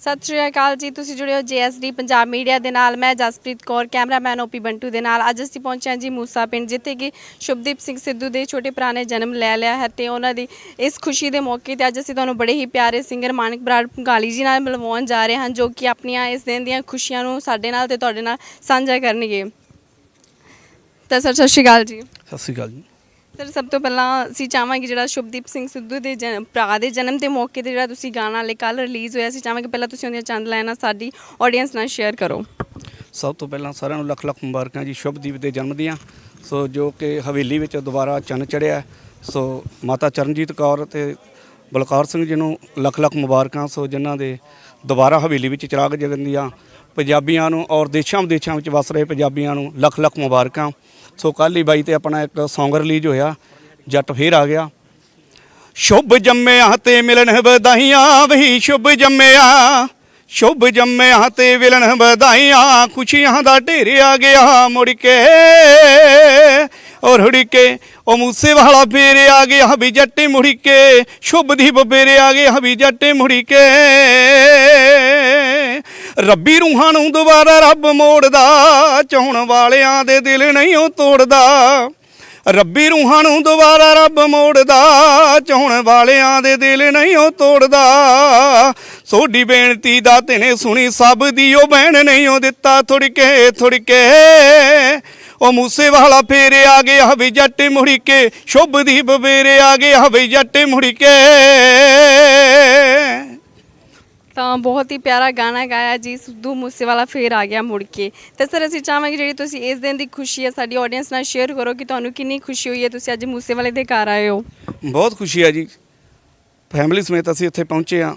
ਸਤਿ ਸ਼੍ਰੀ ਅਕਾਲ ਜੀ, ਤੁਸੀਂ ਜੁੜੇ ਹੋ ਜੀਐਸਡੀ ਪੰਜਾਬ ਮੀਡੀਆ ਦੇ ਨਾਲ। ਮੈਂ ਜਸਪ੍ਰੀਤ ਕੌਰ, ਕੈਮਰਾਮੈਨ ਓਪੀ ਬੰਟੂ ਦੇ ਨਾਲ। ਅੱਜ ਅਸੀਂ ਪਹੁੰਚੇ ਹਾਂ ਜੀ ਮੂਸਾ ਪਿੰਡ, ਜਿੱਥੇ ਕਿ ਸ਼ੁਭਦੀਪ ਸਿੰਘ ਸਿੱਧੂ ਦੇ ਛੋਟੇ ਭਰਾ ਨੇ ਜਨਮ ਲੈ ਲਿਆ ਹੈ ਤੇ ਉਹਨਾਂ ਦੀ ਇਸ ਖੁਸ਼ੀ ਦੇ ਮੌਕੇ ਤੇ ਅੱਜ ਅਸੀਂ ਤੁਹਾਨੂੰ ਬੜੇ ਹੀ ਪਿਆਰੇ ਸਿੰਗਰ ਮਾਨਕ ਬਰਾੜ ਭੰਗਾਲੀ ਜੀ ਨਾਲ ਮਿਲਵਾਉਣ ਜਾ ਰਹੇ ਹਾਂ, ਜੋ ਕਿ ਆਪਣੀਆਂ ਇਸ ਦਿਨ ਦੀਆਂ ਖੁਸ਼ੀਆਂ ਨੂੰ ਸਾਡੇ ਨਾਲ ਤੇ ਤੁਹਾਡੇ ਨਾਲ ਸਾਂਝਾ ਕਰਨਗੇ। ਤਾਂ ਸਰ, ਸਤਿ ਸ਼੍ਰੀ ਅਕਾਲ ਜੀ। ਸਤਿ ਸ਼੍ਰੀ ਅਕਾਲ ਜੀ। ਸਰ, ਸਭ ਤੋਂ ਪਹਿਲਾਂ ਅਸੀਂ ਚਾਹਾਂਗੇ ਜਿਹੜਾ ਸ਼ੁਭਦੀਪ ਸਿੰਘ ਸਿੱਧੂ ਦੇ ਜਨ- ਭਰਾ ਦੇ ਜਨਮ ਦੇ ਮੌਕੇ ਤੇ ਜਿਹੜਾ ਤੁਸੀਂ ਗਾਣਾ ਲੈ ਕੱਲ ਰਿਲੀਜ਼ ਹੋਇਆ ਸੀ ਚਾਹਾਂਗੇ ਪਹਿਲਾਂ ਤੁਸੀਂ ਉਹਦੀਆਂ ਚੰਦ ਲਾਈਨਾਂ ਸਾਡੀ ਆਡੀਅנס ਨਾਲ ਸ਼ੇਅਰ ਕਰੋ। ਸਭ ਤੋਂ ਪਹਿਲਾਂ ਸਾਰਿਆਂ ਨੂੰ ਲੱਖ ਲੱਖ ਮੁਬਾਰਕਾਂ ਜੀ ਸ਼ੁਭਦੀਪ ਦੇ ਜਨਮ ਦੀਆਂ। ਸੋ ਜੋ ਕਿ ਹਵੇਲੀ ਵਿੱਚ ਦੁਬਾਰਾ ਚੰਨ ਚੜਿਆ ਸੋ ਮਾਤਾ ਚਰਨਜੀਤ ਕੌਰ ਤੇ ਬਲਕਾਰ ਸਿੰਘ ਜੀ ਨੂੰ ਲੱਖ ਲੱਖ ਮੁਬਾਰਕਾਂ। ਸੋ ਜਿਨ੍ਹਾਂ ਦੇ ਦੁਬਾਰਾ ਹਵੇਲੀ ਵਿੱਚ ਚਿਰਾਗ ਜਗਨ ਦੀਆਂ ਪੰਜਾਬੀਆਂ ਨੂੰ ਔਰ ਦੇਸ਼ਾਂ ਵਿਦੇਸ਼ਾਂ ਵਿੱਚ ਵਸ ਰਹੇ ਪੰਜਾਬੀਆਂ ਨੂੰ ਲੱਖ ਲੱਖ ਮੁਬਾਰਕਾਂ। ਸੋ ਕੱਲ੍ਹ ਹੀ ਬਾਈ ਤੇ ਆਪਣਾ ਇੱਕ Song ਰਿਲੀਜ਼ ਹੋਇਆ, ਜੱਟ ਫੇਰ ਆ ਗਿਆ। ਸ਼ੁਭ ਜੰਮਿਆ ਤੇ ਮਿਲਣ ਵਧਾਈਆਂ, ਵਹੀ ਸ਼ੁਭ ਜੰਮਿਆ ਸ਼ੁਭ ਜੰਮਿਆ ਤੇ ਮਿਲਣ ਵਧਾਈਆਂ, ਖੁਸ਼ੀਆਂ ਦਾ ਢੇਰ ਆ ਗਿਆ ਮੁੜ ਕੇ। ਔਰ ਹੁੜੀ ਕੇ ਉਹ ਮੂਸੇ ਵਾਲਾ ਫੇਰ ਆ ਗਿਆ ਵੀ ਜੱਟੇ ਮੁੜੀ ਕੇ, ਸ਼ੁਭ ਦੀਪ ਫੇਰ ਆ ਗਿਆ ਵੀ ਜੱਟੇ ਮੁੜੀ ਕੇ। ਰੱਬੀ ਰੂਹਾਂ ਨੂੰ ਦੁਬਾਰਾ ਰੱਬ ਮੋੜਦਾ, ਚਾਹਣ ਵਾਲਿਆਂ ਦੇ ਦਿਲ ਨਹੀਂ ਉਹ ਤੋੜਦਾ। ਰੱਬੀ ਰੂਹਾਂ ਨੂੰ ਦੁਬਾਰਾ ਰੱਬ ਮੋੜਦਾ, ਚਾਹਣ ਵਾਲਿਆਂ ਦੇ ਦਿਲ ਨਹੀਂ ਉਹ ਤੋੜਦਾ। ਸੋਡੀ ਬੇਨਤੀ ਦਾ ਤੇਨੇ ਸੁਣੀ, ਸਭ ਦੀ ਉਹ ਬਹਿਣ ਨਹੀਂ ਉਹ ਦਿੱਤਾ ਥੁੜ ਕੇ ਉਹ ਮੂਸੇ ਵਾਲਾ ਫੇਰ ਆ ਗਿਆ ਵੀ ਜੱਟ ਮੁੜੀ ਕੇ ਸ਼ੁਭਦੀਪ ਫੇਰ ਆ ਗਿਆ ਵੀ ਜੱਟ ਮੁੜੀ ਕੇ ਤਾਂ ਬਹੁਤ ਹੀ ਪਿਆਰਾ ਗਾਣਾ ਗਾਇਆ ਜੀ, ਸਿੱਧੂ ਮੂਸੇਵਾਲਾ ਫੇਰ ਆ ਗਿਆ ਮੁੜ ਕੇ। ਤੇ ਸਰ ਅਸੀਂ ਚਾਹਾਂਗੇ ਜਿਹੜੀ ਤੁਸੀਂ ਇਸ ਦਿਨ ਦੀ ਖੁਸ਼ੀ ਹੈ, ਸਾਡੀ ਆਡੀਅנס ਨਾਲ ਸ਼ੇਅਰ ਕਰੋ ਕਿ ਤੁਹਾਨੂੰ ਕਿੰਨੀ ਖੁਸ਼ੀ ਹੋਈ ਹੈ, ਤੁਸੀਂ ਅੱਜ ਮੂਸੇਵਾਲੇ ਦੇ ਘਰ ਆਏ ਹੋ। ਬਹੁਤ ਖੁਸ਼ੀ ਹੈ ਜੀ। ਫੈਮਿਲੀ ਸਮੇਤ ਅਸੀਂ ਇੱਥੇ ਪਹੁੰਚੇ ਹਾਂ।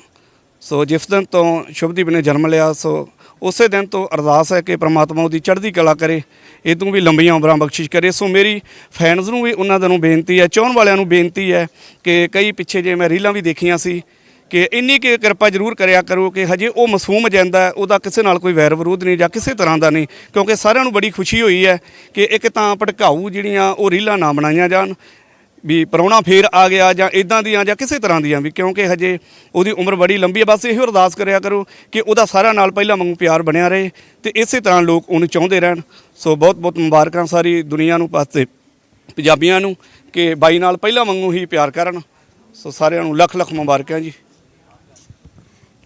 ਸੋ ਜਿਸ ਦਿਨ ਤੋਂ ਸ਼ੁਭਦੀਪ ਨੇ ਜਨਮ ਲਿਆ, ਸੋ ਉਸੇ ਦਿਨ ਤੋਂ ਅਰਦਾਸ ਹੈ ਕਿ ਪ੍ਰਮਾਤਮਾ ਉਹਦੀ ਚੜ੍ਹਦੀ ਕਲਾ ਕਰੇ ਇਹ ਤੋਂ ਵੀ ਲੰਬੀਆਂ ਉਮਰਾਂ ਬਖਸ਼ਿਸ਼ ਕਰੇ। ਸੋ ਮੇਰੀ ਫੈਨਸ ਨੂੰ ਵੀ ਉਹਨਾਂ ਦਾ ਨੂੰ ਬੇਨਤੀ ਹੈ, ਚਾਹਣ ਵਾਲਿਆਂ ਨੂੰ ਬੇਨਤੀ ਹੈ ਕਿ ਕਈ ਪਿੱਛੇ ਜੇ ਮੈਂ ਰੀਲਾਂ ਵੀ ਦੇਖੀਆਂ ਸੀ ਕਿ ਇੰਨੀ ਕਿ ਕਿਰਪਾ ਜ਼ਰੂਰ ਕਰਿਆ ਕਰੋ ਕਿ ਹਜੇ ਉਹ ਮਾਸੂਮ ਜਾਂਦਾ ਉਹਦਾ ਕਿਸੇ ਨਾਲ ਕੋਈ ਵੈਰ ਵਿਰੋਧ ਨਹੀਂ ਜਾਂ ਕਿਸੇ ਤਰ੍ਹਾਂ ਦਾ ਨਹੀਂ, ਕਿਉਂਕਿ ਸਾਰਿਆਂ ਨੂੰ ਬੜੀ ਖੁਸ਼ੀ ਹੋਈ ਹੈ ਕਿ ਇੱਕ ਤਾਂ ਭੜਕਾਊ ਜਿਹੜੀਆਂ ਉਹ ਰੀਲਾਂ ਨਾ ਬਣਾਈਆਂ ਜਾਣ, ਵੀ ਪ੍ਰਾਹੁਣਾ ਫੇਰ ਆ ਗਿਆ ਜਾਂ ਇਦਾਂ ਦੀਆਂ ਜਾਂ ਕਿਸੇ ਤਰ੍ਹਾਂ ਦੀਆਂ ਵੀ, ਕਿਉਂਕਿ ਹਜੇ ਉਹਦੀ ਉਮਰ ਬੜੀ ਲੰਬੀ ਹੈ। ਬਸ ਇਹੋ ਅਰਦਾਸ ਕਰਿਆ ਕਰੋ ਕਿ ਉਹਦਾ ਸਾਰਿਆਂ ਨਾਲ ਪਹਿਲਾਂ ਵਾਂਗੂ ਪਿਆਰ ਬਣਿਆ ਰਹੇ ਤੇ ਇਸੇ ਤਰ੍ਹਾਂ ਲੋਕ ਉਹਨੂੰ ਚਾਹੁੰਦੇ ਰਹਿਣ। ਸੋ ਬਹੁਤ ਬਹੁਤ ਮੁਬਾਰਕਾਂ ਸਾਰੀ ਦੁਨੀਆ ਨੂੰ ਪਾਸੇ ਪੰਜਾਬੀਆਂ ਨੂੰ ਕਿ ਬਾਈ ਨਾਲ ਪਹਿਲਾਂ ਵਾਂਗੂ ਹੀ ਪਿਆਰ ਕਰਨ। ਸੋ ਸਾਰਿਆਂ ਨੂੰ ਲੱਖ ਲੱਖ ਮੁਬਾਰਕਾਂ ਜੀ।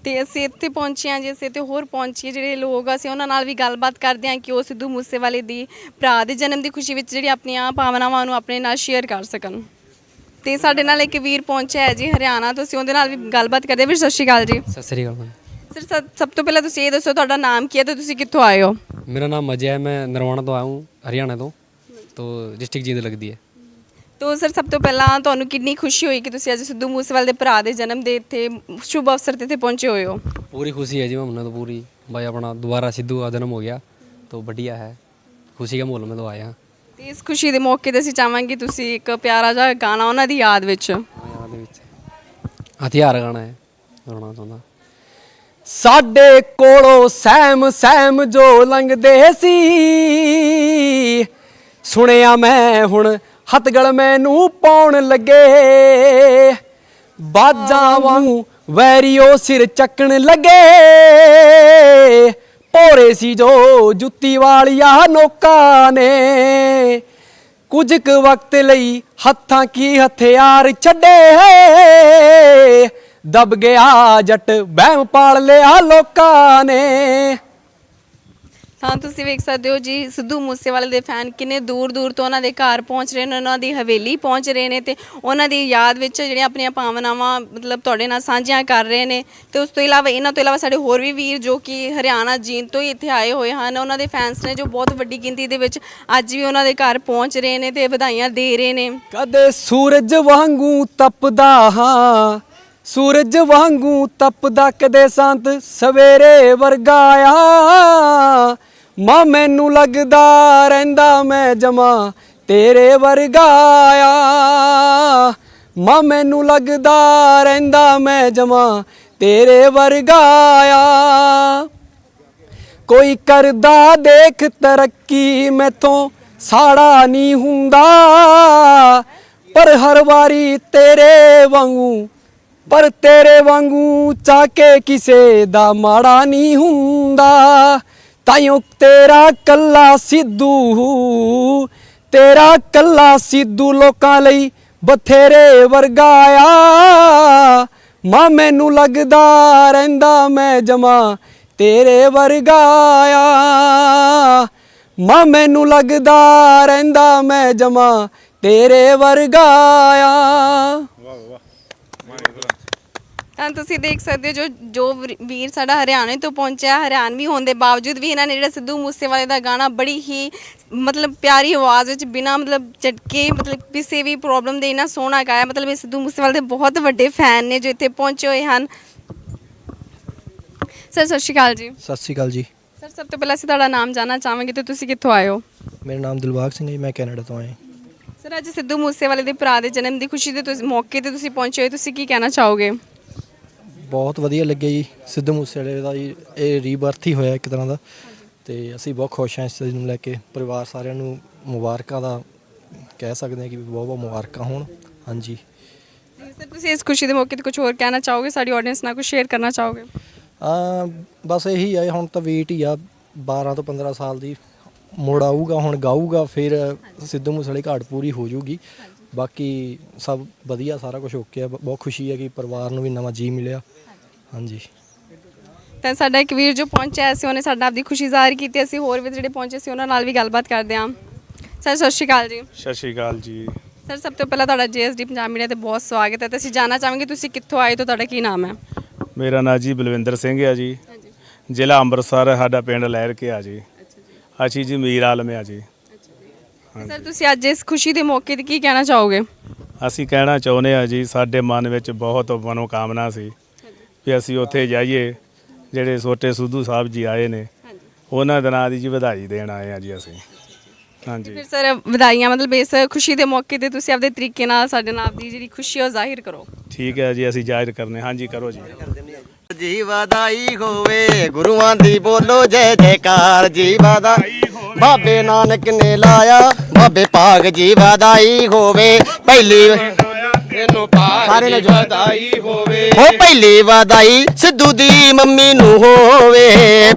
ਤੇ ਅਸੀਂ ਇੱਥੇ ਪਹੁੰਚੇ ਹਾਂ ਜੀ ਅਸੀਂ ਇੱਥੇ ਹੋਰ ਪਹੁੰਚੀਏ ਜਿਹੜੇ ਲੋਕ ਅਸੀਂ ਉਹਨਾਂ ਨਾਲ ਵੀ ਗੱਲਬਾਤ ਕਰਦੇ ਹਾਂ ਕਿ ਉਹ ਸਿੱਧੂ ਮੂਸੇਵਾਲੇ ਦੀ ਭਰਾ ਦੇ ਜਨਮ ਦੀ ਖੁਸ਼ੀ ਵਿੱਚ ਜਿਹੜੀ ਆਪਣੀਆਂ ਭਾਵਨਾਵਾਂ ਨੂੰ ਆਪਣੇ ਨਾਲ ਸ਼ੇਅਰ ਕਰ ਸਕਣ। ਤੇ ਸਾਡੇ ਨਾਲ ਇੱਕ ਵੀਰ ਪਹੁੰਚਿਆ ਹੈ ਜੀ ਹਰਿਆਣਾ ਤੋਂ ਅਸੀਂ ਉਹਦੇ ਨਾਲ ਵੀ ਗੱਲਬਾਤ ਕਰਦੇ ਹਾਂ। ਵੀਰ ਸਤਿ ਸ਼੍ਰੀ ਅਕਾਲ ਜੀ। ਸਤਿ ਸ੍ਰੀ ਅਕਾਲ ਸਰ ਸਭ ਤੋਂ ਪਹਿਲਾਂ ਤੁਸੀਂ ਇਹ ਦੱਸੋ ਤੁਹਾਡਾ ਨਾਮ ਕੀ ਹੈ ਤੇ ਤੁਸੀਂ ਕਿੱਥੋਂ ਆਏ ਹੋ? ਮੇਰਾ ਨਾਮ ਅਜੇ ਹੈ ਮੈਂ ਨਰਵਾਣਾ ਤੋਂ ਆਇਆ ਹਾਂ ਹਰਿਆਣਾ ਤੋਂ ਤੋਂ ਡਿਸਟ੍ਰਿਕਟ ਜੀਂਦ ਲੱਗਦੀ ਹੈ। ਤੋ ਸਰ ਸਭ ਤੋਂ ਪਹਿਲਾਂ ਤੁਹਾਨੂੰ ਕਿੰਨੀ ਖੁਸ਼ੀ ਹੋਈ ਕਿ ਤੁਸੀਂ ਅੱਜ ਸਿੱਧੂ ਮੂਸੇਵਾਲੇ ਦੇ ਭਰਾ ਦੇ ਜਨਮ ਦੇ ਇੱਥੇ ਸ਼ੁਭ ਅਵਸਰ ਤੇ ਇੱਥੇ ਪਹੁੰਚੇ ਹੋਏ ਹੋ पूरी खुशी है जी मैम तो पूरी भाई अपना दोबारा सिद्धू का जन्म हो गया तो बढ़िया है खुशी का माहौल में तो आया ਤੇ ਇਸ ਖੁਸ਼ੀ ਦੇ ਮੌਕੇ ਤੇ ਅਸੀਂ ਚਾਹਾਂਗੇ ਤੁਸੀਂ ਇੱਕ ਪਿਆਰਾ ਜਿਹਾ ਗਾਣਾ ਉਹਨਾਂ ਦੀ ਯਾਦ ਵਿੱਚ हाँ, ਦੇ ਵਿੱਚ ਹਥਿਆਰ ਗਾਣਾ ਹੈ ਗਾਣਾ ਚਾਹੁੰਦਾ ਸਾਡੇ ਕੋਲੋਂ ਸੈਮ ਸੈਮ ਜੋ ਲੰਘਦੇ ਸੀ ਸੁਣਿਆ ਮੈਂ ਹੁਣ ਹੱਥਗਲ ਮੈਨੂੰ ਪਾਉਣ ਲੱਗੇ। ਬਾਜਾਂ ਵਾਂਗੂ ਵੈਰੀਓ ਸਿਰ ਚੱਕਣ ਲੱਗੇ। ਪੋਰੇ ਸੀ ਜੋ ਜੁੱਤੀ ਵਾਲੀਆਂ ਨੋਕਾਂ ਨੇ। ਕੁਝ ਕੁ ਵਕਤ ਲਈ ਹੱਥਾਂ ਕੀ ਹਥਿਆਰ ਛੱਡੇ ਹੈ। ਦਬ ਗਿਆ ਜੱਟ ਬਹਿਮ ਪਾਲ ਲਿਆ ਲੋਕਾਂ ਨੇ। ਤਾਂ ਤੁਸੀਂ ਵੇਖ ਸਕਦੇ ਹੋ ਜੀ, ਸਿੱਧੂ ਮੂਸੇਵਾਲੇ ਦੇ ਫੈਨ ਕਿੰਨੇ ਦੂਰ ਦੂਰ ਤੋਂ ਉਹਨਾਂ ਦੇ ਘਰ ਪਹੁੰਚ ਰਹੇ ਨੇ, ਉਹਨਾਂ ਦੀ ਹਵੇਲੀ ਪਹੁੰਚ ਰਹੇ ਨੇ ਤੇ ਉਹਨਾਂ ਦੀ ਯਾਦ ਵਿੱਚ ਜਿਹੜੀਆਂ ਆਪਣੀਆਂ ਭਾਵਨਾਵਾਂ ਮਤਲਬ ਤੁਹਾਡੇ ਨਾਲ ਸਾਂਝੀਆਂ ਕਰ ਰਹੇ ਨੇ ਤੇ ਉਸ ਤੋਂ ਇਲਾਵਾ, ਇਹਨਾਂ ਤੋਂ ਇਲਾਵਾ ਸਾਡੇ ਹੋਰ ਵੀ ਵੀਰ ਜੋ ਕਿ ਹਰਿਆਣਾ ਜੀਂਦ ਤੋਂ ਹੀ ਇੱਥੇ ਆਏ ਹੋਏ ਹਨ, ਉਹਨਾਂ ਦੇ ਫੈਨਸ ਨੇ ਜੋ ਬਹੁਤ ਵੱਡੀ ਗਿਣਤੀ ਦੇ ਵਿੱਚ ਅੱਜ ਵੀ ਉਹਨਾਂ ਦੇ ਘਰ ਪਹੁੰਚ ਰਹੇ ਨੇ ਤੇ ਵਧਾਈਆਂ ਦੇ ਰਹੇ ਨੇ। ਕਦੇ ਸੂਰਜ ਵਾਂਗੂ ਤਪਦਾ ਹਾਂ, ਸੂਰਜ ਵਾਂਗੂ ਤਪਦਾ ਕਦੇ ਸੰਤ ਸਵੇਰੇ ਵਰਗਾ ਆ। ਮਾਂ, ਮੈਨੂੰ ਲੱਗਦਾ ਰਹਿੰਦਾ ਮੈਂ ਜਮਾ ਤੇਰੇ ਵਰਗਾ ਆ। ਮਾਂ, ਮੈਨੂੰ ਲੱਗਦਾ ਰਹਿੰਦਾ ਮੈਂ ਜਮਾ ਤੇਰੇ ਵਰਗਾ ਆ। ਕੋਈ ਕਰਦਾ ਦੇਖ ਤਰੱਕੀ, ਮੈਥੋਂ ਸਾੜਾ ਨਹੀਂ ਹੁੰਦਾ। ਪਰ ਹਰ ਵਾਰੀ ਤੇਰੇ ਵਾਂਗੂ, ਪਰ ਤੇਰੇ ਵਾਂਗੂ ਚਾਕੇ ਕਿਸੇ ਦਾ ਮਾੜਾ ਨਹੀਂ ਹੁੰਦਾ। ਤਾਈਓ ਤੇਰਾ ਕੱਲਾ ਸਿੱਧੂ, ਤੇਰਾ ਕੱਲਾ ਸਿੱਧੂ ਲੋਕਾਂ ਲਈ ਬਥੇਰੇ ਵਰਗਾ ਆ। ਮਾਂ, ਮੈਨੂੰ ਲੱਗਦਾ ਰਹਿੰਦਾ ਮੈਂ ਜਮਾ ਤੇਰੇ ਵਰਗਾ ਆ। ਮਾਂ, ਮੈਨੂੰ ਲੱਗਦਾ ਰਹਿੰਦਾ ਮੈਂ ਜਮਾ ਤੇਰੇ ਵਰਗਾ ਆ। ਤਾਂ ਤੁਸੀਂ ਦੇਖ ਸਕਦੇ ਹੋ ਜੋ ਜੋ ਵੀਰ- ਵੀਰ ਸਾਡਾ ਹਰਿਆਣੇ ਤੋਂ ਪਹੁੰਚਿਆ ਹਰਿਆਣਵੀ ਹੋਣ ਦੇ ਬਾਵਜੂਦ ਵੀ ਇਹਨਾਂ ਨੇ ਜਿਹੜਾ ਸਿੱਧੂ ਮੂਸੇਵਾਲੇ ਦਾ ਗਾਣਾ ਬੜੀ ਹੀ ਮਤਲਬ ਪਿਆਰੀ ਆਵਾਜ਼ ਵਿੱਚ ਬਿਨਾ ਮਤਲਬ ਝਟਕੇ ਮਤਲਬ ਕਿਸੇ ਵੀ ਪ੍ਰੋਬਲਮ ਦੇ ਇੰਨਾ ਸੋਹਣਾ ਗਾਇਆ। ਮਤਲਬ ਇਹ ਸਿੱਧੂ ਮੂਸੇਵਾਲੇ ਦੇ ਬਹੁਤ ਵੱਡੇ ਫੈਨ ਨੇ ਜੋ ਇੱਥੇ ਪਹੁੰਚੇ ਹੋਏ ਹਨ। ਸਰ ਸਤਿ ਸ਼੍ਰੀ ਅਕਾਲ ਜੀ। ਸਤਿ ਸ਼੍ਰੀ ਅਕਾਲ ਜੀ। ਸਰ ਸਭ ਤੋਂ ਪਹਿਲਾਂ ਅਸੀਂ ਤੁਹਾਡਾ ਨਾਮ ਜਾਨਣਾ ਚਾਹਾਂਗੇ ਤੇ ਤੁਸੀਂ ਕਿੱਥੋਂ ਆਏ ਹੋ? ਮੇਰਾ ਨਾਮ ਦਿਲਬਾਗ ਸਿੰਘ ਹੈ ਜੀ, ਮੈਂ ਕੈਨੇਡਾ ਤੋਂ ਆਇਆ। ਸਰ ਅੱਜ ਸਿੱਧੂ ਮੂਸੇਵਾਲੇ ਦੇ ਭਰਾ ਦੇ ਜਨਮ ਦੀ ਖੁਸ਼ੀ ਦੇ ਤੁਸੀਂ ਮੌਕੇ ਤੇ ਤੁਸੀਂ ਪਹੁੰਚੇ ਹੋਏ ਤੁਸੀਂ ਕੀ ਕਹਿਣਾ ਚਾਹੋਗੇ? ਬਹੁਤ ਵਧੀਆ ਲੱਗਿਆ ਜੀ। ਸਿੱਧੂ ਮੂਸੇਵਾਲੇ ਦਾ ਜੀ ਇਹ ਰੀਬਰਥ ਹੀ ਹੋਇਆ ਇੱਕ ਤਰ੍ਹਾਂ ਦਾ। ਤੇ ਅਸੀਂ ਬਹੁਤ ਖੁਸ਼ ਹਾਂ ਇਸ ਚੀਜ਼ ਨੂੰ ਲੈ ਕੇ। ਪਰਿਵਾਰ ਸਾਰਿਆਂ ਨੂੰ ਮੁਬਾਰਕਾਂ ਦਾ ਕਹਿ ਸਕਦੇ ਹਾਂ ਕਿ ਬਹੁਤ ਬਹੁਤ ਮੁਬਾਰਕਾਂ ਹੋਣ। ਹਾਂਜੀ। ਸਰ ਤੁਸੀਂ ਇਸ ਖੁਸ਼ੀ ਦੇ ਮੌਕੇ ਤੇ ਕੁਝ ਹੋਰ ਕਹਿਣਾ ਚਾਹੋਗੇ? ਸਾਡੀ ਆਡੀਅנס ਨਾਲ ਕੁਝ ਸ਼ੇਅਰ ਕਰਨਾ ਚਾਹੋਗੇ? ਆ ਬਸ ਇਹੀ ਹੈ ਹੁਣ ਤਾਂ ਵੇਟ ਹੀ ਆ। 12 ਤੋਂ 15 ਸਾਲ ਦੀ ਮੁੜ ਆਊਗਾ ਹੁਣ ਗਾਊਗਾ ਫਿਰ ਸਿੱਧੂ ਮੂਸੇਵਾਲੇ ਘਾਟ ਪੂਰੀ ਹੋ ਜਾਊਗੀ। ਬਾਕੀ ਸਭ ਵਧੀਆ ਸਾਰਾ ਕੁਝ ਓਕੇ ਆ। ਬ- ਬਹੁਤ ਖੁਸ਼ੀ ਹੈ ਕਿ ਪਰਿਵਾਰ ਨੂੰ ਵੀ ਨਵਾਂ ਜੀ ਮਿਲਿਆ। ਹਾਂਜੀ। ਤਾਂ ਸਾਡਾ ਇੱਕ ਵੀਰ ਜੋ ਪਹੁੰਚਿਆ ਸੀ ਉਹਨੇ ਸਾਡਾ ਆਪਦੀ ਖੁਸ਼ੀ ਜ਼ਾਹਿਰ ਕੀਤੀ। ਅਸੀਂ ਹੋਰ ਵੀ ਜਿਹੜੇ ਪਹੁੰਚੇ ਸੀ ਉਹਨਾਂ ਨਾਲ ਵੀ ਗੱਲਬਾਤ ਕਰਦੇ ਹਾਂ। ਸਰ ਸਤਿ ਸ਼੍ਰੀ ਅਕਾਲ ਜੀ। ਸਤਿ ਸ਼੍ਰੀ ਅਕਾਲ ਜੀ। ਸਰ ਸਭ ਤੋਂ ਪਹਿਲਾਂ ਤੁਹਾਡਾ ਜੀਐਸਡੀ ਪੰਜਾਬ ਮੀਡੀਆ ਤੇ ਬਹੁਤ ਸਵਾਗਤ ਹੈ। ਤੇ ਅਸੀਂ ਜਾਣਨਾ ਚਾਹਾਂਗੇ ਤੁਸੀਂ ਕਿੱਥੋਂ ਆਏ ਤੋਂ ਤੁਹਾਡਾ ਕੀ ਨਾਮ ਹੈ? ਮੇਰਾ ਨਾਂ ਜੀ ਬਲਵਿੰਦਰ ਸਿੰਘ ਆ ਜੀ। ਜ਼ਿਲ੍ਹਾ ਅੰਮ੍ਰਿਤਸਰ ਸਾਡਾ ਪਿੰਡ ਲਹਿਰ ਕੇ ਆ ਜੀ। ਅਸੀਂ ਜੀ। ਮੀਰ ਆਲਮ ਆ ਜੀ। ਸਰ ਤੁਸੀਂ ਅੱਜ ਇਸ ਖੁਸ਼ੀ ਦੇ ਮੌਕੇ ਤੇ ਕੀ ਕਹਿਣਾ ਚਾਹੋਗੇ? ਅਸੀਂ ਕਹਿਣਾ ਚਾਹੁੰਦੇ ਆ ਜੀ ਸਾਡੇ ਮਨ ਵਿੱਚ ਬਹੁਤ ਮਨੋਕਾਮਨਾ ਸੀ ਵੀ ਅਸੀਂ ਉੱਥੇ ਜਾਈਏ ਜਿਹੜੇ ਛੋਟੇ ਸਿੱਧੂ ਸਾਹਿਬ ਜੀ ਆਏ ਨੇ ਉਹਨਾਂ ਦੇ ਨਾਂ ਦੀ ਜੀ ਵਧਾਈ ਦੇਣ ਆਏ ਆ ਜੀ ਅਸੀਂ। ਹਾਂਜੀ। ਫਿਰ ਸਰ ਵਧਾਈਆਂ ਮਤਲਬ ਇਸ ਖੁਸ਼ੀ ਦੇ ਮੌਕੇ ਤੇ ਤੁਸੀਂ ਆਪਦੇ ਤਰੀਕੇ ਨਾਲ ਸਾਡੇ ਨਾਲ ਆਪਦੀ ਜਿਹੜੀ ਖੁਸ਼ੀ ਹੈ ਉਹ ਜ਼ਾਹਿਰ ਕਰੋ। ਠੀਕ ਹੈ ਜੀ ਅਸੀਂ ਜ਼ਾਹਿਰ ਕਰਨੇ ਹਾਂਜੀ ਕਰੋ ਜੀ। ਜੀ ਵਧਾਈ ਹੋਵੇ ਗੁਰੂਆਂ ਦੀ ਬੋਲੋ ਜੈ ਜੈਕਾਰ ਜੀ ਵਧਾਈ ਬਾਬੇ ਨਾਨਕ ਨੇ ਲਾਇਆ ਬਾਬੇ ਭਾਗ ਜੀ ਵਧਾਈ ਹੋਵੇ ਪਹਿਲੀ ਇਹਨੂੰ ਭਾਗ ਸਾਰੇ ਨੇ ਜੋ- ਵਧਾਈ ਹੋਵੇ। ਹੋ ਪਹਿਲੀ ਵਧਾਈ ਸਿੱਧੂ ਦੀ ਮੰਮੀ ਨੂੰ ਹੋਵੇ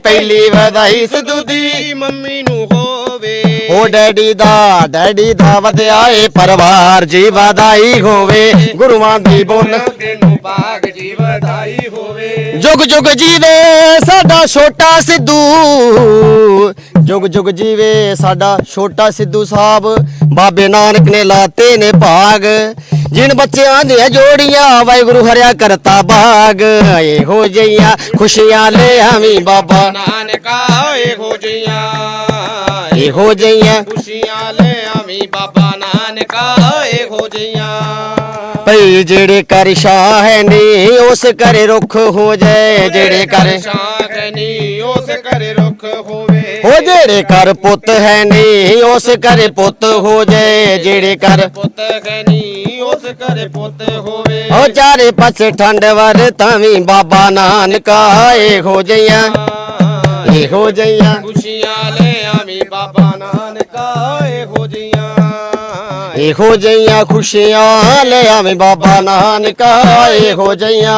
ਪਹਿਲੀ ਵਧਾਈ ਸਿੱਧੂ ਦੀ ਮੰਮੀ ਨੂੰ ਹੋਵੇ। ਹੋ ਡੈਡੀ ਦਾ ਡੈਡੀ ਦਾ ਵਧਿਆ ਏ ਪਰਿਵਾਰ ਜੀ ਵਧਾਈ ਹੋਵੇ ਗੁਰੂਆਂ ਦੀ ਬੋਲ। ਤੈਨੂੰ ਭਾਗ ਜੀ ਵਧਾਈ ਹੋਵੇ। ਜੁਗ ਜੁਗ ਜੀਵੇ ਸਾਡਾ ਛੋਟਾ ਸਿੱਧੂ। ਜੁਗ ਜੁਗ ਜੀਵੇ ਸਾਡਾ ਛੋਟਾ ਸਿੱਧੂ ਸਾਹਿਬ। ਬਾਬੇ ਨਾਨਕ ਨੇ ਲਾਤੇ ਨੇ ਭਾਗ। ਜਿਨ ਬੱਚਿਆਂ ਦੀਆਂ ਜੋੜੀਆਂ ਵਾਹਿਗੁਰੂ ਹਰਿਆ ਕਰਤਾ ਬਾਗ। ਇਹੋ ਜਈਆਂ ਖੁਸ਼ੀਆਂ ਲੈ ਆਵੀਂ ਬਾਬਾ। ਨਾਨਕਾ ਇਹੋ ਜੀਆਂ ਇਹੋ ਜਈਆਂ ਖੁਸ਼ੀਆਂ ਲੈ ਆਵੀਂ ਬਾਬਾ। ਨਾਨਕਾ ਇਹੋ ਜੀਆਂ ਭਈ ਜਿਹੜੇ ਕਰ ਸ਼ਾਹ ਹੈ ਨੀ ਉਸ ਕਰੇ ਰੁੱਖ ਹੋ ਜਾਏ ਜਿਹੜੇ ਕਰ ਸ਼ਾਂਖ ਨੀ ਉਸ ਘਰੇ ਰੁੱਖ ਹੋਵੇ। ਹੋ ਜਿਹੜੇ ਕਰ ਪੁੱਤ ਹੈ ਨੀ ਉਸ ਕਰੇ ਪੁੱਤ ਹੋ ਜਾਏ ਜਿਹੜੇ ਕਰ ਪੁੱਤ ਖੈਨੀ ਉਸ ਘਰੇ ਪੁੱਤ ਹੋਵੇ। ਓ ਚਾਰੇ ਪਾਸੇ ਠੰਡ ਵਰ ਤਾਵੀਂ ਬਾਬਾ ਨਾਨਕਾ ਇਹੋ ਜਈਆਂ। ਇਹੋ ਜਈਆਂ। ਖੁਸ਼ੀਆਂ ਇਹੋ ਜਈਆਂ ਖੁਸ਼ੀਆਂ ਲੈ ਆਵੇਂ ਬਾਬਾ ਨਾਨਕਾ, ਇਹੋ ਜਈਆਂ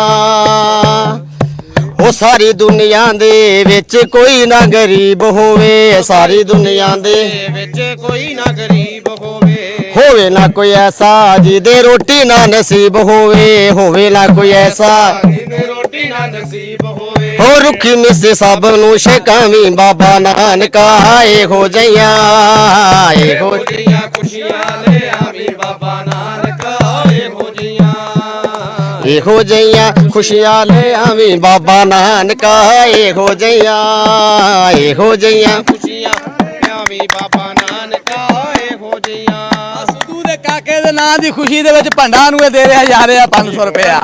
ਉਹ ਸਾਰੀ ਦੁਨੀਆ ਦੇ ਵਿੱਚ ਕੋਈ ਨਾ ਗਰੀਬ ਹੋਵੇ, ਸਾਰੀ ਦੁਨੀਆ ਦੇ ਵਿੱਚ ਕੋਈ ਨਾ ਗਰੀਬ ਹੋਵੇ। ਹੋਵੇ ਨਾ ਕੋਈ ਐਸਾ ਜਿਹਦੇ ਰੋਟੀ ਨਾ ਨਸੀਬ ਹੋਵੇ ਹੋਵੇ ਨਾ ਕੋਈ ਐਸਾ ਜਿਹਨੇ ਰੋਟੀ ਨਾ ਨਸੀਬ ਹੋਵੇ। ਹੋ ਰੁੱਖੀ ਮਿੱਸੇ ਸਭ ਨੂੰ ਛਕਾਵੀਂ ਬਾਬਾ ਨਾਨਕਾ, ਇਹੋ ਜਈਆਂ ਇਹੋ ਜੀਆਂ ਖੁਸ਼ੀਆਂ ਲੈ ਇਹੋ ਜਈਆਂ ਖੁਸ਼ੀਆਂ ਲੈ ਆਵੀਂ ਬਾਬਾ ਨਾਨਕਾ ਇਹੋ ਜਈਆਂ ਇਹੋ ਜਈਆਂ ਖੁਸ਼ੀਆਂ ਆਵੀਂ ਬਾਬਾ ਨਾਨਕਾ ਇਹੋ ਜੀਆਂ ਸਿੱਧੂ ਦੇ ਕਾਕੇ ਦੇ ਨਾਂ ਦੀ ਖੁਸ਼ੀ ਦੇ ਵਿੱਚ ਭੰਡਾ ਨੂੰ ਇਹ ਦੇ ਰਿਹਾ ਜਾ ਰਿਹਾ 500 ਰੁਪਇਆ।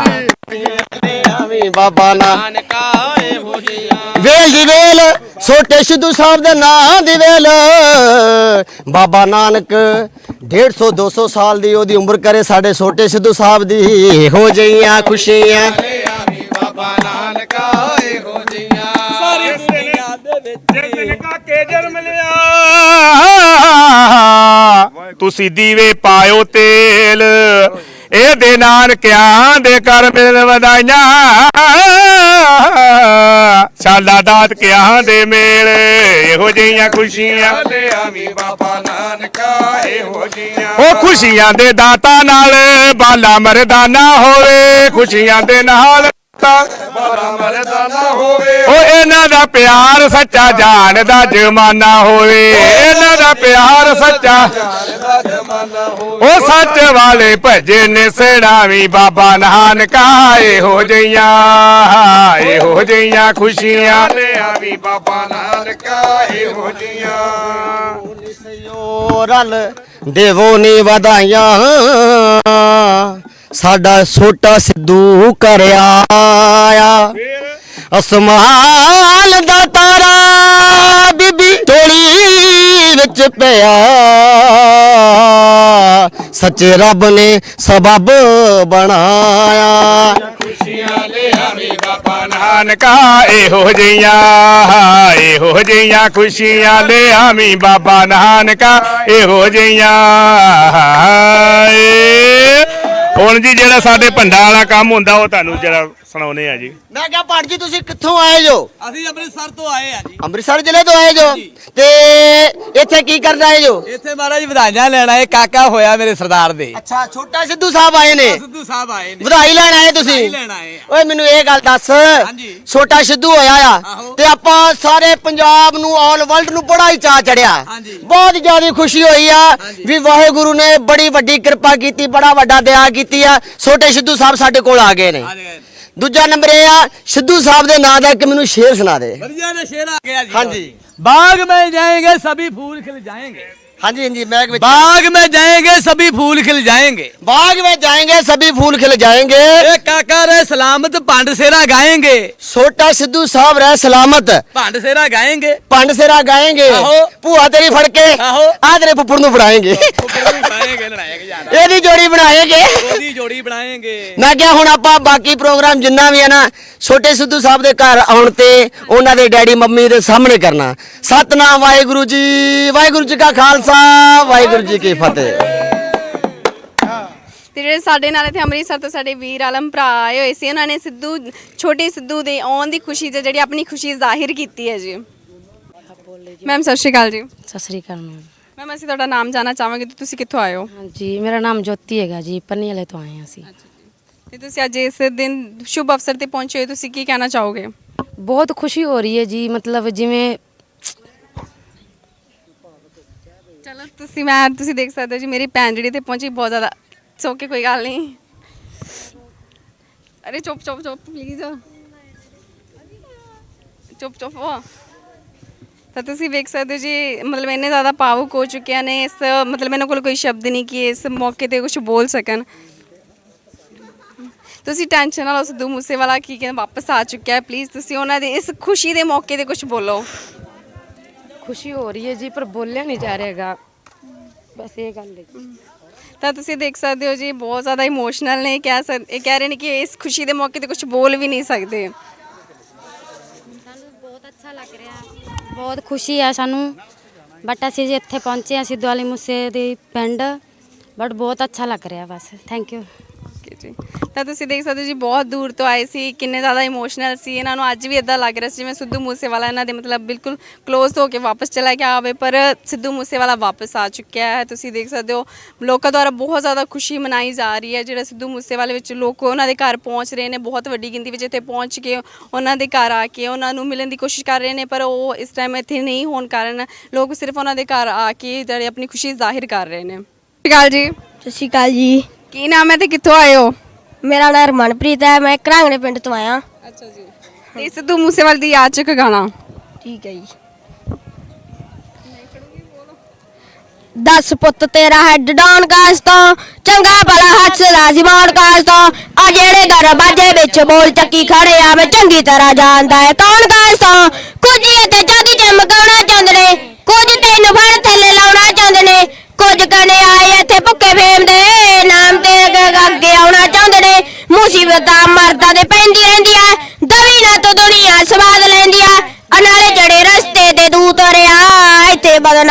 ਆਵੀਂ ਬਾਬਾ ਨਾਨਕਾ ਇਹੋ ਜੀਆਂ ਵੇਲ ਦੀ ਵੇਲ ਛੋਟੇ ਸਿੱਧੂ ਸਾਹਿਬ ਦੇ ਨਾਂ ਦੀ ਵੇਲ। ਬਾਬਾ ਨਾਨਕ 150 200 ਸਾਲ ਦੀ ਉਹਦੀ ਉਮਰ ਕਰੇ ਸਾਡੇ ਛੋਟੇ ਸਿੱਧੂ ਸਾਹਿਬ ਦੀ। ਇਹੋ ਜਈਆਂ ਖੁਸ਼ੀਆਂ। ਬਾਬਾ ਨਾਨਕਾ ਇਹੋ ਜੀਆਂ ਸਾਰੀ ਦੁਨੀਆ ਦੇ ਵਿੱਚ ਕਾਕੇ ਜਨਮ ਲਿਆ। ਤੁਸੀਂ ਦੀਵੇ ਪਾਇਓ ਤੇਲ। ਇਹ ਦੇ ਨਾਨਕਿਆਂ ਦੇ ਕਰ ਮਿਲ ਵਧਾਈਆਂ। ਸਾਲਾ ਦਾਤ ਕਿਆਂ ਦੇ ਮੇਲ ਇਹੋ ਜਿਹੀਆਂ ਖੁਸ਼ੀਆਂ। ਲੈ ਆਵੀਂ ਬਾਬਾ ਨਾਨਕਾ ਇਹੋ ਜੀਆਂ ਉਹ ਖੁਸ਼ੀਆਂ ਦੇ ਦਾਤਾ ਨਾਲ ਬਾਲਾ ਮਰਦਾਨਾ ਹੋਵੇ। ਖੁਸ਼ੀਆਂ ਦੇ ਨਾਲ ਬਾਬਾ ਮਰਦਾਨਾ ਹੋਵੇ। ਉਹ ਇਹਨਾਂ ਦਾ ਪਿਆਰ ਸੱਚਾ ਜਾਣ ਦਾ ਜਮਾਨਾ ਹੋਵੇ। ਇਹਨਾਂ ਦਾ ਪਿਆਰ ਸੱਚਾ ਉਹ ਸੱਚ ਵਾਲੇ ਭਜੇ ਨੇ ਸੇੜਾ ਵੀ ਬਾਬਾ ਨਾਨਕਾ। ਇਹੋ ਜਈਆਂ ਇਹੋ ਜਈਆਂ ਖੁਸ਼ੀਆਂ ਲੈ ਆਵੀਂ ਬਾਬਾ ਨਾਨਕਾ। ਇਹੋ ਜੀਆਂ ਸਯੋ ਰਲ ਦੇਵੋ ਨੀ ਵਧਾਈਆਂ। ਸਾਡਾ ਛੋਟਾ ਸਿੱਧੂ ਕਰਿਆ ਆ ਅਸਮਾਨ ਦਾ ਤਾਰਾ ਬੀਬੀ ਟੋਲੀ ਵਿੱਚ ਪਿਆ। ਸੱਚੇ ਰੱਬ ਨੇ ਸਬਬ ਬਣਾਇਆ। ਖੁਸ਼ੀਆਂ ਲੈ ਬਾਬਾ ਨਾਨਕਾ, ਇਹੋ ਜਈਆਂ ਇਹੋ ਜਈਆਂ ਖੁਸ਼ੀਆਂ ਲੈ ਆਵੀਂ ਬਾਬਾ ਨਾਨਕਾ, ਇਹੋ ਜਈਆਂ ਹੁਣ ਜੀ ਜਿਹੜਾ ਸਾਡੇ ਭੰਡਾਂ ਵਾਲਾ ਕੰਮ ਹੁੰਦਾ, ਉਹ ਤੁਹਾਨੂੰ ਜਿਹੜਾ ਸੁਣਾਉਨੇ ਆ ਜੀ। ਮੈਂ ਕਿਹਾ ਭਾਟ ਜੀ ਤੁਸੀਂ ਕਿੱਥੋਂ ਆਏ ਜੋ? ਅਸੀਂ ਅੰਮ੍ਰਿਤਸਰ ਤੋਂ ਆਏ ਆ ਜੀ। ਅੰਮ੍ਰਿਤਸਰ ਜ਼ਿਲ੍ਹੇ ਤੋਂ ਆਏ ਜੋ? ਤੇ ਇੱਥੇ ਕੀ ਕਰਨ ਆਏ ਜੋ? ਇੱਥੇ ਮਹਾਰਾਜ ਵਧਾਈਆਂ ਲੈਣ ਆਏ। ਕਾਕਾ ਹੋਇਆ ਮੇਰੇ ਸਰਦਾਰ ਦੇ। ਅੱਛਾ ਛੋਟਾ ਸਿੱਧੂ ਸਾਹਿਬ ਆਏ ਨੇ? ਸਿੱਧੂ ਸਾਹਿਬ ਆਏ ਨੇ। ਵਧਾਈ ਲੈਣ ਆਏ ਤੁਸੀਂ? ਲੈਣ ਆਏ ਓਏ ਮੈਨੂੰ ਇਹ ਗੱਲ ਦੱਸ। ਹਾਂਜੀ। ਛੋਟਾ ਸਿੱਧੂ ਹੋਇਆ ਆ। ਤੇ ਆਪਾਂ ਸਾਰੇ ਪੰਜਾਬ ਨੂੰ ਆਲ ਵਰਲਡ ਨੂੰ ਬੜਾ ਹੀ ਚਾਅ ਚੜਿਆ। ਹਾਂਜੀ। ਬਹੁਤ ਜ਼ਿਆਦਾ ਖੁਸ਼ੀ ਹੋਈ ਆ ਵੀ ਵਾਹਿਗੁਰੂ ਨੇ ਬੜੀ ਵੱਡੀ ਕਿਰਪਾ ਕੀਤੀ ਬੜਾ ਵੱਡਾ ਦਇਆ ਕੀਤੀ ਆ। ਛੋਟੇ ਸਿੱਧੂ ਸਾਹਿਬ ਸਾਡੇ ਕੋਲ ਆ ਗਏ ਨੇ। ਦੂਜਾ ਨੰਬਰ ਇਹ ਆ ਸਿੱਧੂ ਸਾਹਿਬ ਦੇ ਨਾਂ ਦਾ ਇੱਕ ਮੈਨੂੰ ਸ਼ੇਰ ਸੁਣਾ ਦੇ। ਵਧੀਆ ਨੇ ਸ਼ੇਰ ਆ ਗਿਆ ਜੀ। ਹਾਂਜੀ। ਬਾਗ ਮੈਂ ਜਾਏਗੇ ਸਭੀ ਫੂਲ ਖਿਲ ਜਾਏਗੇ। ਹਾਂਜੀ ਹਾਂਜੀ ਮੈਂ ਵਿੱਚ बाग में जाएंगे सभी फूल खिल जाएंगे बाग में जाएंगे सभी फूल खिल जाएंगे ए काका रे सलामत पांड सेरा गाएंगे छोटा सिद्धू साहब रहे सलामत पांड सेरा गाएंगे ਪੰਡ ਸਿਰਾ ਗਾਏਂਗੇ ਆਹੋ। ਭੂਆ ਤੇਰੀ ਫੜ ਕੇ ਆਹੋ। ਆ ਤੇਰੇ ਫੁੱਫੜ ਨੂੰ ਫੜਾਏਂਗੇ गाएंगे लड़ाएंगे यार ਇਹਦੀ ਜੋੜੀ ਬਣਾਏਗੇ ਉਹਦੀ ਜੋੜੀ ਬਣਾਏਂਗੇ ਮੈਂ ਕਿਹਾ ਹੁਣ ਆਪਾਂ ਬਾਕੀ ਪ੍ਰੋਗਰਾਮ ਜਿੰਨਾ ਵੀ ਹੈ ਨਾ ਛੋਟੇ ਸਿੱਧੂ ਸਾਹਿਬ ਦੇ ਘਰ ਆਉਣ ਤੇ ਉਹਨਾਂ ਦੇ ਡੈਡੀ ਮੰਮੀ ਦੇ ਸਾਹਮਣੇ ਕਰਨਾ ਸਤਨਾਮ ਵਾਹਿਗੁਰੂ ਜੀ ਵਾਹਿਗੁਰੂ ਜੀ ਕਾ ਖਾਲਸਾ ਵਾਹਿਗੁਰੂ ਜੀ ਕੀ ਫਤਿਹ। ਤੇ ਜਿਹੜੇ ਸਾਡੇ ਨਾਲ ਇੱਥੇ ਅੰਮ੍ਰਿਤਸਰ ਤੋਂ ਸਾਡੇ ਵੀਰ ਆਲਮ ਭਰਾ ਆਏ ਹੋਏ ਸੀ ਉਹਨਾਂ ਨੇ ਸਿੱਧੂ ਛੋਟੇ ਸਿੱਧੂ ਦੇ ਆਉਣ ਦੀ ਖੁਸ਼ੀ 'ਚ ਜਿਹੜੀ ਆਪਣੀ ਖੁਸ਼ੀ ਜ਼ਾਹਿਰ ਕੀਤੀ ਹੈ ਜੀ। ਮੈਮ ਸਤਿ ਸ਼੍ਰੀ ਅਕਾਲ ਜੀ। ਸਤਿ ਸ੍ਰੀ ਅਕਾਲ ਮੈਮ ਮੈਮ ਅਸੀਂ ਤੁਹਾਡਾ ਨਾਮ ਜਾਨਣਾ ਚਾਹਾਂਗੇ ਤੇ ਤੁਸੀਂ ਕਿੱਥੋਂ ਆਏ ਹੋ? ਹਾਂਜੀ ਮੇਰਾ ਨਾਮ ਜੋਤੀ ਹੈਗਾ ਜੀ ਪੰਨੀ ਵਾਲੇ ਤੋਂ ਆਏ ਹਾਂ ਅਸੀਂ। ਤੇ ਤੁਸੀਂ ਅੱਜ ਇਸ ਦਿਨ ਸ਼ੁਭ ਅਵਸਰ ਤੇ ਪਹੁੰਚੇ ਹੋ ਤੁਸੀਂ ਕੀ ਕਹਿਣਾ ਚਾਹੋਗੇ? ਬਹੁਤ ਖੁਸ਼ੀ ਹੋ ਰਹੀ ਹੈ ਜੀ ਮਤਲਬ ਜਿਵੇਂ ਚਲੋ ਤੁਸੀਂ ਮੈਂ, ਤੁਸੀਂ ਦੇਖ ਸਕਦੇ ਹੋ ਜੀ, ਮੇਰੀ ਭੈਣ ਜਿਹੜੀ ਤੇ ਪਹੁੰਚੀ, ਬਹੁਤ ਜ਼ਿਆਦਾ ਸੋ ਕੋਈ ਗੱਲ ਨਹੀਂ। ਅਰੇ ਚੁੱਪ ਚੁੱਪ ਚੁੱਪ ਪਲੀਜ਼ ਚੁੱਪ ਚੁੱਪ ਵਾ ਤਾਂ ਤੁਸੀਂ ਵੇਖ ਸਕਦੇ ਹੋ ਜੀ, ਮਤਲਬ ਇੰਨੇ ਜ਼ਿਆਦਾ ਭਾਵੁਕ ਹੋ ਚੁੱਕਿਆ ਨੇ, ਇਸ, ਮਤਲਬ ਇਹਨਾਂ ਕੋਲ ਕੋਈ ਸ਼ਬਦ ਨਹੀਂ ਕਿ ਇਸ ਮੌਕੇ ਤੇ ਕੁਝ ਬੋਲ ਸਕਣ। ਤੁਸੀਂ ਟੈਨਸ਼ਨ ਨਾ ਲਓ, ਸਿੱਧੂ ਮੂਸੇਵਾਲਾ ਕੀ ਕਹਿੰਦਾ ਵਾਪਸ ਆ ਚੁੱਕਿਆ ਹੈ ਪਲੀਜ਼ ਤੁਸੀਂ ਉਹਨਾਂ ਦੇ, ਇਸ ਖੁਸ਼ੀ ਦੇ ਮੌਕੇ ਤੇ ਕੁਝ ਬੋਲੋ। ਖੁਸ਼ੀ ਹੋ ਰਹੀ ਹੈ ਜੀ, ਪਰ ਬੋਲਿਆ ਨਹੀਂ ਜਾ ਰਿਹਾ ਹੈਗਾ। ਬਸ ਇਹ ਗੱਲ ਹੈ ਜੀ। ਤਾਂ ਤੁਸੀਂ ਦੇਖ ਸਕਦੇ ਹੋ ਜੀ, ਬਹੁਤ ਜ਼ਿਆਦਾ ਇਮੋਸ਼ਨਲ ਨੇ ਕਹਿ ਸਕ, ਇਹ ਕਹਿ ਰਹੇ ਨੇ ਕਿ ਇਸ ਖੁਸ਼ੀ ਦੇ ਮੌਕੇ ਤੇ ਕੁਝ ਬੋਲ ਵੀ ਨਹੀਂ ਸਕਦੇ। ਸਾਨੂੰ ਬਹੁਤ ਅੱਛਾ ਲੱਗ ਰਿਹਾ, ਬਹੁਤ ਖੁਸ਼ੀ ਆ ਸਾਨੂੰ। ਬਟ ਅਸੀਂ ਜੀ ਇੱਥੇ ਪਹੁੰਚੇ ਹਾਂ ਸਿੱਧੂ ਵਾਲੀ ਮੂਸੇ ਦੇ ਪਿੰਡ ਬਟ ਬਹੁਤ ਅੱਛਾ ਲੱਗ ਰਿਹਾ ਬਸ। ਥੈਂਕ ਯੂ ਜੀ। ਤਾਂ ਤੁਸੀਂ ਦੇਖ ਸਕਦੇ ਹੋ ਜੀ, ਬਹੁਤ ਦੂਰ ਤੋਂ ਆਏ ਸੀ, ਕਿੰਨੇ ਜ਼ਿਆਦਾ ਇਮੋਸ਼ਨਲ ਸੀ। ਇਹਨਾਂ ਨੂੰ ਅੱਜ ਵੀ ਇਦਾਂ ਲੱਗ ਰਿਹਾ ਸੀ ਜਿਵੇਂ ਸਿੱਧੂ ਮੂਸੇਵਾਲਾ ਇਹਨਾਂ ਦੇ ਮਤਲਬ ਬਿਲਕੁਲ ক্লোਜ਼ ਹੋ ਕੇ ਵਾਪਸ ਚਲਾ ਗਿਆ ਆਵੇ ਪਰ ਸਿੱਧੂ ਮੂਸੇਵਾਲਾ ਵਾਪਸ ਆ ਚੁੱਕਿਆ ਹੈ। ਤੁਸੀਂ ਦੇਖ ਸਕਦੇ ਹੋ, ਲੋਕਾਂ ਦੁਆਰਾ ਬਹੁਤ ਜ਼ਿਆਦਾ ਖੁਸ਼ੀ ਮਨਾਈ ਜਾ ਰਹੀ ਹੈ। ਜਿਹੜਾ ਸਿੱਧੂ ਮੂਸੇਵਾਲੇ ਵਿੱਚ ਲੋਕ ਉਹਨਾਂ ਦੇ ਘਰ ਪਹੁੰਚ ਰਹੇ ਨੇ, ਬਹੁਤ ਵੱਡੀ ਗਿਣਤੀ ਵਿੱਚ ਇੱਥੇ ਪਹੁੰਚ ਕੇ ਉਹਨਾਂ ਦੇ ਘਰ ਆ ਕੇ ਉਹਨਾਂ ਨੂੰ ਮਿਲਣ ਦੀ ਕੋਸ਼ਿਸ਼ ਕਰ ਰਹੇ ਨੇ, ਪਰ ਉਹ ਇਸ ਟਾਈਮ ਇੱਥੇ ਨਹੀਂ ਹੋਣ ਕਾਰਨ ਲੋਕ ਸਿਰਫ ਉਹਨਾਂ ਦੇ ਘਰ ਆ ਕੇ ਜਿਹੜੇ ਆਪਣੀ ਖੁਸ਼ੀ ਜ਼ਾਹਿਰ ਕਰ ਰਹੇ ਨੇ। ਸਤਿ ਸ਼੍ਰੀ ਅਕਾਲ ਜੀ। ਸਤਿ ਸ਼੍ਰੀ ਅਕਾਲ ਜੀ। ਕੀ ਨਾਮ ਹੈ ਤੇ ਕਿੱਥੋਂ ਆਏ ਹੋ? ਮੇਰਾ ਨਾਮ ਰਮਨਪ੍ਰੀਤ ਹੈ ਮੈਂ ਘਰਾਂਗੜੇ ਪਿੰਡ ਤੋਂ ਆਇਆ। ਅੱਛਾ ਜੀ। ਤੇ ਸਿੱਧੂ ਮੂਸੇਵਾਲੇ ਦੀ ਯਾਦ ਚ ਇੱਕ ਗਾਣਾ। ਠੀਕ ਹੈ ਜੀ। ਦਸ ਪੁੱਤ ਤੇਰਾ ਹੈਡ ਡਾਊਨ ਕਾਸ ਤੋਂ ਚੰਗਾ ਭਲਾ ਹੱਸਦਾ ਸੀ ਮੌਨ ਕਾਸ ਤੋਂ। ਆ ਜਿਹੜੇ ਦਰਵਾਜ਼ੇ ਵਿੱਚ ਬੋਲ ਚੱਕੀ ਖੜੇ ਆ ਮੈਂ ਚੰਗੀ ਤਰ੍ਹਾਂ ਜਾਣਦਾ ਹੈ ਕੌਣ ਕਾਸ ਤੋਂ। ਕੁਝ ਇੱਥੇ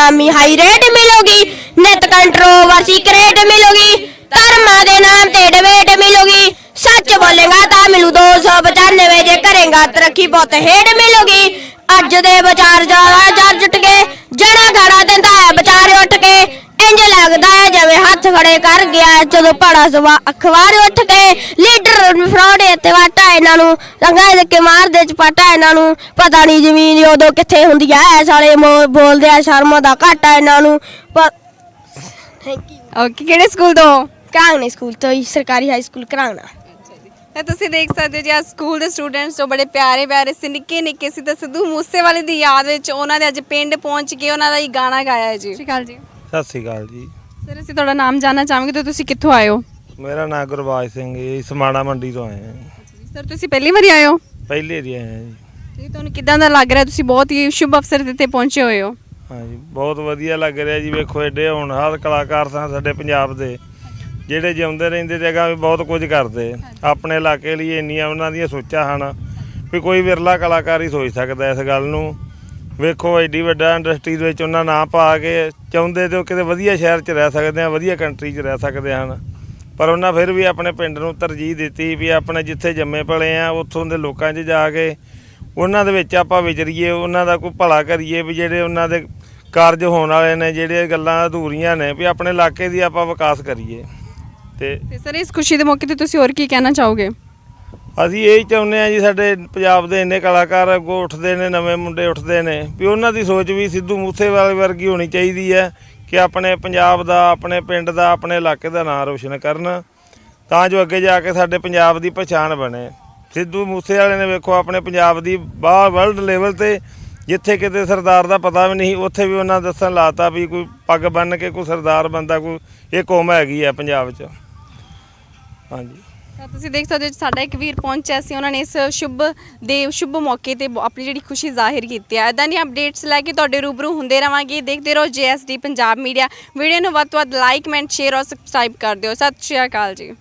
ਗੁਲਾਮੀ ਹਾਈ ਰੇਟ ਮਿਲੂਗੀ ਨਿਤ ਕੰਟਰੋਵਰਸੀ ਕ੍ਰੇਟ ਮਿਲੂਗੀ, ਧਰਮਾਂ ਦੇ ਨਾਮ ਤੇ ਡਿਬੇਟ ਮਿਲੂਗੀ, ਸੱਚ ਬੋਲੇਗਾ ਤਾਂ ਮਿਲੂ 295 ਜੇ ਕਰੇਗਾ ਤਰੱਕੀ ਬਹੁਤ ਹੇਡ ਮਿਲੂਗੀ, ਅੱਜ ਦੇ ਵਿਚਾਰ ਜਾ ਖੜੇ ਕਰ ਗਿਆ। ਜਦੋਂ ਪੜਾ ਸਵਾ ਅਖਬਾਰ ਉੱਠ ਕੇ ਲੀਡਰ ਫਰੋੜੇ ਤੇ ਵਾਟਾ ਇਹਨਾਂ ਨੂੰ ਰੰਗਾ ਦੇ ਕੇ ਮਾਰਦੇ ਚਪਾਟਾ ਇਹਨਾਂ ਨੂੰ। ਪਤਾ ਨਹੀਂ ਜ਼ਮੀਨ ਉਦੋਂ ਕਿੱਥੇ ਹੁੰਦੀ ਹੈ ਸਾਲੇ ਬੋਲਦੇ ਆ ਸ਼ਰਮ ਦਾ ਘਾਟਾ ਇਹਨਾਂ ਨੂੰ। ਥੈਂਕ ਯੂ ਓਕੇ ਕਿਹੜੇ ਸਕੂਲ ਤੋਂ? ਕਾਂਗਨੇ ਸਕੂਲ ਤੋਂ ਹੀ ਸਰਕਾਰੀ ਹਾਈ ਸਕੂਲ ਕਰਾਂਗਣਾ। ਤਾਂ ਤੁਸੀਂ ਦੇਖ ਸਕਦੇ ਹੋ ਜੀ ਅੱਜ ਸਕੂਲ ਦੇ ਸਟੂਡੈਂਟਸ ਜੋ ਬੜੇ ਪਿਆਰੇ ਪਿਆਰੇ ਸੀ ਨਿੱਕੇ ਨਿੱਕੇ ਸੀ ਤਾਂ ਸਿੱਧੂ ਮੂਸੇਵਾਲੇ ਦੀ ਯਾਦ ਵਿੱਚ ਉਹਨਾਂ ਦੇ ਅੱਜ ਪਿੰਡ ਪਹੁੰਚ ਕੇ ਉਹਨਾਂ ਦਾ ਹੀ ਗਾਣਾ ਗਾਇਆ ਹੈ ਜੀ ਸਤਿ ਸ਼੍ਰੀ ਅਕਾਲ ਜੀ। ਸਤਿ ਸ੍ਰੀ ਅਕਾਲ ਜੀ। ਸਰ ਅਸੀਂ ਤੁਹਾਡਾ ਨਾਮ ਜਾਨਣਾ ਚਾਹਾਂਗੇ ਤਾਂ ਤੁਸੀਂ ਕਿੱਥੋਂ ਆਏ ਹੋ? ਮੇਰਾ ਨਾਮ ਗੁਰਬਾਜ ਸਿੰਘ ਜੀ ਸਮਾਣਾ ਮੰਡੀ ਤੋਂ ਆਏ ਹਾਂ। ਸਰ ਤੁਸੀਂ ਪਹਿਲੀ ਵਾਰੀ ਆਏ ਹੋ? ਪਹਿਲੇ ਦੀ ਆਏ ਹਾਂ ਜੀ। ਜੀ ਤੁਹਾਨੂੰ ਕਿਦਾਂ ਦਾ ਲੱਗ ਰਿਹਾ? ਤੁਸੀਂ ਬਹੁਤ ਹੀ ਸ਼ੁਭ ਅਵਸਰ ਦੇ ਤੇ ਪਹੁੰਚੇ ਹੋਏ ਹੋ। ਹਾਂਜੀ ਬਹੁਤ ਵਧੀਆ ਲੱਗ ਰਿਹਾ ਜੀ ਵੇਖੋ ਐਡੇ ਹੋਣਹਾਰ ਕਲਾਕਾਰ ਸਨ ਸਾਡੇ ਪੰਜਾਬ ਦੇ ਜਿਹੜੇ ਜਿਉਂਦੇ ਰਹਿੰਦੇ ਤੇ ਅਗਾਂਹ ਵੀ ਬਹੁਤ ਕੁਝ ਕਰਦੇ। ਆਪਣੇ ਇਲਾਕੇ ਲਈ ਇੰਨੀਆਂ ਉਹਨਾਂ ਦੀਆਂ ਸੋਚਾਂ ਹਨ ਵੀ ਕੋਈ ਵਿਰਲਾ ਕਲਾਕਾਰ ਹੀ ਸੋਚ ਸਕਦਾ ਇਸ ਗੱਲ ਨੂੰ। ਵੇਖੋ ਐਡੀ ਵੱਡਾ ਇੰਡਸਟਰੀ ਦੇ ਵਿੱਚ ਉਹਨਾਂ ਨਾਂ ਪਾ ਕੇ ਚਾਹੁੰਦੇ ਤੇ ਉਹ ਕਿਤੇ ਵਧੀਆ ਸ਼ਹਿਰ 'ਚ ਰਹਿ ਸਕਦੇ ਆ, ਵਧੀਆ ਕੰਟਰੀ 'ਚ ਰਹਿ ਸਕਦੇ ਹਨ। ਪਰ ਉਹਨਾਂ ਫਿਰ ਵੀ ਆਪਣੇ ਪਿੰਡ ਨੂੰ ਤਰਜੀਹ ਦਿੱਤੀ ਵੀ ਆਪਣੇ ਜਿੱਥੇ ਜੰਮੇ ਪਲੇ ਆ, ਉੱਥੋਂ ਦੇ ਲੋਕਾਂ 'ਚ ਜਾ ਕੇ ਉਹਨਾਂ ਦੇ ਵਿੱਚ ਆਪਾਂ ਵਿਚਰੀਏ, ਉਹਨਾਂ ਦਾ ਕੋਈ ਭਲਾ ਕਰੀਏ ਵੀ ਜਿਹੜੇ ਉਹਨਾਂ ਦੇ ਕਾਰਜ ਹੋਣ ਵਾਲੇ ਨੇ, ਜਿਹੜੇ ਗੱਲਾਂ ਅਧੂਰੀਆਂ ਨੇ ਵੀ ਆਪਣੇ ਇਲਾਕੇ ਦੀ ਆਪਾਂ ਵਿਕਾਸ ਕਰੀਏ। ਤੇ ਤੇ ਸਰ, ਇਸ ਖੁਸ਼ੀ ਦੇ ਮੌਕੇ ਤੇ ਤੁਸੀਂ ਹੋਰ ਕੀ ਕਹਿਣਾ ਚਾਹੋਗੇ? ਅਸੀਂ ਇਹ ਚਾਹੁੰਦੇ ਆ ਜੀ, ਸਾਡੇ ਪੰਜਾਬ ਦੇ ਇੰਨੇ ਕਲਾਕਾਰ ਅੱਗੋਂ ਉੱਠਦੇ ਨੇ, ਨਵੇਂ ਮੁੰਡੇ ਉੱਠਦੇ ਨੇ, ਵੀ ਉਹਨਾਂ ਦੀ ਸੋਚ ਵੀ ਸਿੱਧੂ ਮੂਸੇਵਾਲੇ ਵਰਗੀ ਹੋਣੀ ਚਾਹੀਦੀ ਹੈ ਕਿ ਆਪਣੇ ਪੰਜਾਬ ਦਾ, ਆਪਣੇ ਪਿੰਡ ਦਾ, ਆਪਣੇ ਇਲਾਕੇ ਦਾ ਨਾਮ ਰੋਸ਼ਨ ਕਰਨ, ਤਾਂ ਜੋ ਅੱਗੇ ਜਾ ਕੇ ਸਾਡੇ ਪੰਜਾਬ ਦੀ ਪਛਾਣ ਬਣੇ। ਸਿੱਧੂ ਮੂਸੇਵਾਲੇ ਨੇ ਵੇਖੋ, ਆਪਣੇ ਪੰਜਾਬ ਦੀ ਬਾਹਰ ਵਰਲਡ ਲੈਵਲ ਤੇ ਜਿੱਥੇ ਕਿਤੇ ਸਰਦਾਰ ਦਾ ਪਤਾ ਵੀ ਨਹੀਂ, ਉੱਥੇ ਵੀ ਉਹਨਾਂ ਦੱਸਣ ਲਾਤਾ ਵੀ ਕੋਈ ਪੱਗ ਬੰਨ ਕੇ ਕੋਈ ਸਰਦਾਰ ਬੰਦਾ, ਕੋਈ, ਇਹ ਕੌਮ ਹੈਗੀ ਹੈ ਪੰਜਾਬ 'ਚ। ਹਾਂਜੀ। ਤਾਂ ਤੁਸੀਂ ਦੇਖ ਸਕਦੇ ਹੋ ਸਾਡਾ ਇੱਕ ਵੀਰ ਪਹੁੰਚਿਆ ਸੀ, ਉਹਨਾਂ ਨੇ ਇਸ ਸ਼ੁਭ ਦੇ ਸ਼ੁਭ ਮੌਕੇ ਤੇ ਬ- ਆਪਣੀ ਜਿਹੜੀ ਖੁਸ਼ੀ ਜ਼ਾਹਿਰ ਕੀਤੀ ਹੈ ਇਦਾਂ ਦੀਆਂ ਅਪਡੇਟਸ ਲੈ ਕੇ ਤੁਹਾਡੇ ਰੂਬਰੂ ਹੁੰਦੇ ਰਵਾਂਗੇ। ਦੇਖਦੇ ਰਹੋ ਜੀਐਸਡੀ ਪੰਜਾਬ ਮੀਡੀਆ। ਵੀਡੀਓ ਨੂੰ ਵੱਧ ਤੋਂ ਵੱਧ ਲਾਈਕ ਕਮੈਂਟ ਸ਼ੇਅਰ ਔਰ ਸਬਸਕ੍ਰਾਈਬ ਕਰ ਦਿਓ। ਸਤਿ ਸ਼੍ਰੀ ਅਕਾਲ ਜੀ।